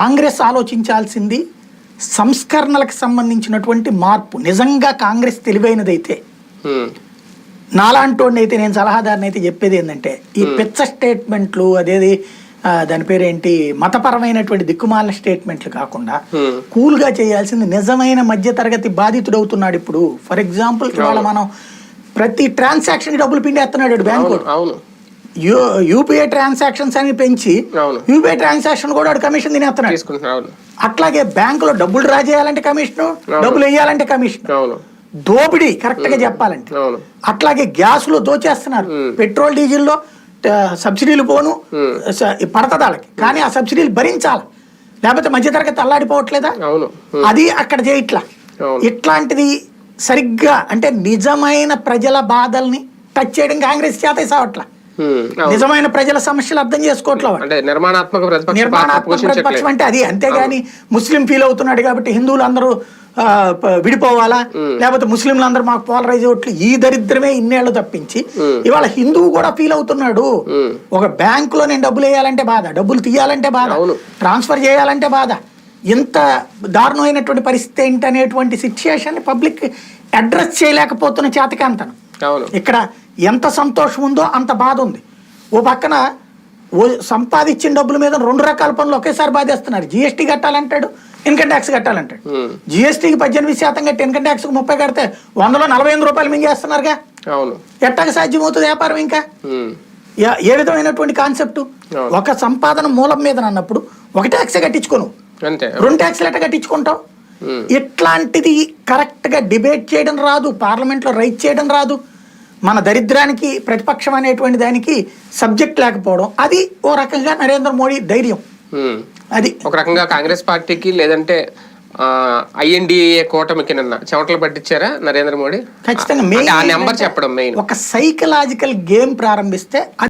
కాంగ్రెస్ ఆలోచించాల్సింది సంస్కరణలకు సంబంధించినటువంటి మార్పు. నిజంగా కాంగ్రెస్ తెలివైనదైతే ఉమ్, నాలాంటి అయితే నేను సలహాదారుని అయితే చెప్పేది ఏంటంటే ఈ పిచ్చ స్టేట్మెంట్లు అదేది దాని పేరేంటి మతపరమైనటువంటి దిక్కుమాలిన స్టేట్మెంట్లు కాకుండా ఉమ్, కూల్గా చేయాల్సింది నిజమైన మధ్యతరగతి బాధితుడవుతున్నాడు ఇప్పుడు. ఫర్ ఎగ్జాంపుల్ ఇవాళ మనం ప్రతి ట్రాన్సాక్షన్ డబ్బులు పిండేస్తున్నాడు బ్యాంకు అవును. అవును యూపీఐ ట్రాన్సాక్షన్స్ అని పెంచి. యూపీఐ ట్రాన్సాక్షన్ కూడా కమిషన్ తినేస్తున్నాడు. అట్లాగే బ్యాంకులో డబ్బులు డ్రా చేయాలంటే కమిషన్ డబ్బులు వేయాలంటే కమిషన్. దోపిడీ కరెక్ట్గా చెప్పాలంటే. అట్లాగే గ్యాస్లో దోచేస్తున్నారు. పెట్రోల్ డీజిల్లో ఆ, సబ్సిడీలు పోను పడతది వాళ్ళకి. కానీ ఆ సబ్సిడీలు భరించాలి. లేకపోతే మధ్యతరగతి అల్లాడిపోవట్లేదా? అది అక్కడ చేయట్లా. ఇట్లాంటిది సరిగ్గా అంటే నిజమైన ప్రజల బాధల్ని టచ్ చేయడం కాంగ్రెస్ చేత సావట్లా. నిజమైన ప్రజల సమస్యలు అర్థం చేసుకోవట్లే వాళ్ళు అంటే నిర్మాణాత్మక ప్రతిపక్ష అంటే అది అంతేగాని ముస్లిం ఫీల్ అవుతున్నాడు కాబట్టి హిందువులు అందరూ విడిపోవాలా? లేకపోతే ముస్లింలు అందరూ మాకు పోలరైజ్ ఓట్లు. ఈ దరిద్రమే ఇన్నేళ్ళు తప్పించి ఇవాళ హిందువు కూడా ఫీల్ అవుతున్నాడు. ఒక బ్యాంకులో నేను డబ్బులు వేయాలంటే బాధ డబ్బులు తీయాలంటే బాధ. ట్రాన్స్ఫర్ చేయాలంటే బాధ. ఇంత దారుణమైనటువంటి పరిస్థితి ఏంటనేటువంటి సిచ్యుయేషన్ పబ్లిక్ అడ్రస్ చేయలేకపోతున్న చేతకాంతనం. ఇక్కడ ఎంత సంతోషం ఉందో అంత బాధ ఉంది. ఓ పక్కన ఓ సంపాదించిన డబ్బుల మీద రెండు రకాల పనులు ఒకేసారి బాధేస్తున్నారు. జిఎస్టీ కట్టాలంటాడు ఇన్కమ్ ట్యాక్స్ కట్టాలంటాడు. జిఎస్టీకి పద్దెనిమిది శాతం కట్టి ఇన్కమ్ ట్యాక్స్ ముప్పై కడితే వందలో నలభై ఎనిమిది రూపాయలు మింగేస్తున్నారుగా. ఎట్టగా సాధ్యమవుతుంది వ్యాపారం ఇంకా? ఏ- విధమైనటువంటి కాన్సెప్ట్. ఒక సంపాదన మూలం మీద అన్నప్పుడు ఒక ట్యాక్స్ కట్టించుకోను. రెండు ట్యాక్స్లు ఎట్ట కట్టించుకుంటావు ఇట్లాంటిది కరెక్ట్గా డిబేట్ చేయడం రాదు పార్లమెంట్లో రైట్ చేయడం రాదు. మన దరిద్రానికి ప్రతిపక్షం అనేటువంటి దానికి సబ్జెక్ట్ లేకపోవడం అది ఓ రకంగా నరేంద్ర మోడీ ధైర్యం. ఉమ్. అది ఒక రకంగా కాంగ్రెస్ పార్టీకి లేదంటే ఐఎన్డిఏ కూటమికి నిన్న చెమటలు పట్టించారా నరేంద్ర మోడీ? ఖచ్చితంగా. ఆ నెంబర్ చెప్పడం మెయిన్. ఒక సైకలాజికల్ గేమ్ ప్రారంభిస్తే